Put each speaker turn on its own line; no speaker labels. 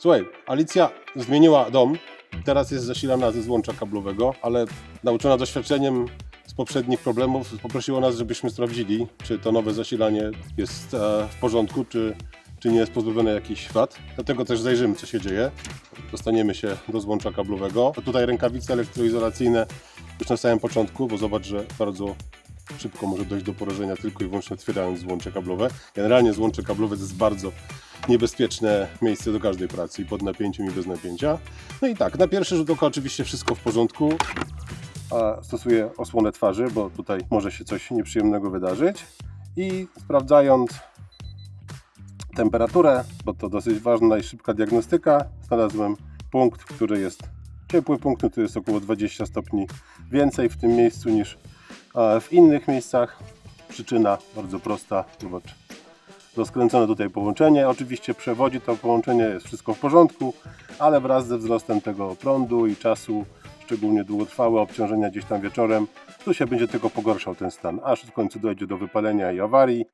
Słuchaj, Alicja zmieniła dom. Teraz jest zasilana ze złącza kablowego, ale nauczona doświadczeniem z poprzednich problemów poprosiła nas, żebyśmy sprawdzili, czy to nowe zasilanie jest e, w porządku, czy, czy nie jest pozbawione jakichś wad. Dlatego też zajrzymy, co się dzieje. Dostaniemy się do złącza kablowego. A tutaj rękawice elektroizolacyjne już na samym początku, bo zobacz, że bardzo szybko może dojść do porażenia tylko i wyłącznie otwierając złącze kablowe. Generalnie złącze kablowe to jest bardzo niebezpieczne miejsce do każdej pracy pod napięciem i bez napięcia. No i tak, na pierwszy rzut oka oczywiście wszystko w porządku. A stosuję osłonę twarzy, bo tutaj może się coś nieprzyjemnego wydarzyć. I sprawdzając temperaturę, bo to dosyć ważna i szybka diagnostyka, znalazłem punkt, który jest ciepły punkt, który jest około 20 stopni więcej w tym miejscu niż e, w innych miejscach. Przyczyna bardzo prosta, zobacz, rozkręcone tutaj połączenie. Oczywiście przewodzi to połączenie, jest wszystko w porządku, ale wraz ze wzrostem tego prądu i czasu, szczególnie długotrwałe obciążenia gdzieś tam wieczorem, tu się będzie tylko pogorszał ten stan, aż w końcu dojdzie do wypalenia i awarii.